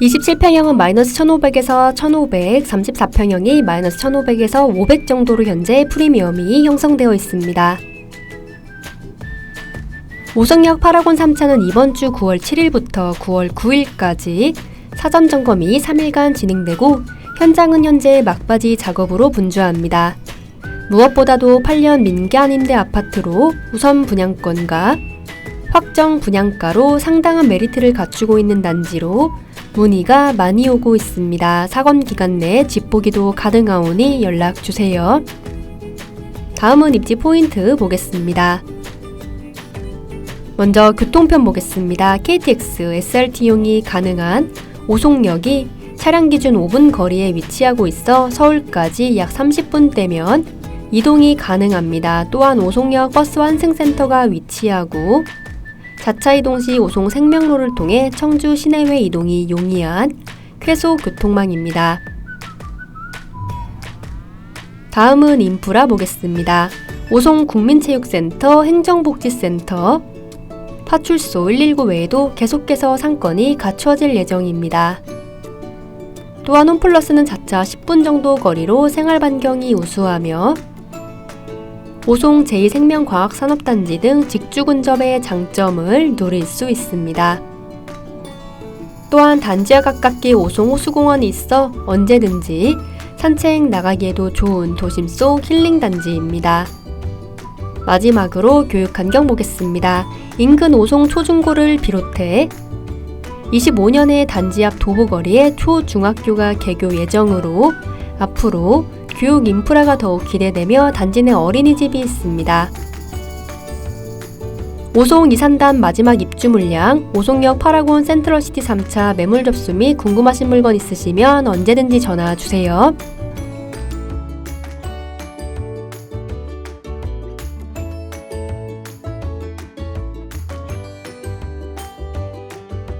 27평형은 마이너스 1500에서 1500, 34평형이 마이너스 1500에서 500 정도로 현재 프리미엄이 형성되어 있습니다. 오성역 파라곤 3차는 이번 주 9월 7일부터 9월 9일까지 사전 점검이 3일간 진행되고 현장은 현재 막바지 작업으로 분주합니다. 무엇보다도 8년 민간 임대 아파트로 우선 분양권과 확정 분양가로 상당한 메리트를 갖추고 있는 단지로 문의가 많이 오고 있습니다. 사건 기간 내 집보기도 가능하오니 연락 주세요. 다음은 입지 포인트 보겠습니다. 먼저 교통편 보겠습니다. KTX, SRT용이 가능한 오송역이 차량 기준 5분 거리에 위치하고 있어 서울까지 약 30분대면 이동이 가능합니다. 또한 오송역 버스 환승센터가 위치하고 자차 이동 시 오송 생명로를 통해 청주 시내외 이동이 용이한 쾌소 교통망입니다. 다음은 인프라 보겠습니다. 오송 국민체육센터, 행정복지센터, 파출소 119 외에도 계속해서 상권이 갖추어질 예정입니다. 또한 홈플러스는 자차 10분 정도 거리로 생활 반경이 우수하며 오송 제2생명과학산업단지 등 직주 근접의 장점을 누릴 수 있습니다. 또한 단지와 가깝게 오송 호수공원이 있어 언제든지 산책 나가기에도 좋은 도심 속 힐링 단지입니다. 마지막으로 교육 환경 보겠습니다. 인근 오송 초중고를 비롯해 25년에 단지 앞 도보거리에 초중학교가 개교 예정으로 앞으로 교육 인프라가 더욱 기대되며 단지 내 어린이집이 있습니다. 오송 이산단 마지막 입주 물량, 오송역 파라곤 센트럴시티 3차 매물 접수 및 궁금하신 물건 있으시면 언제든지 전화 주세요.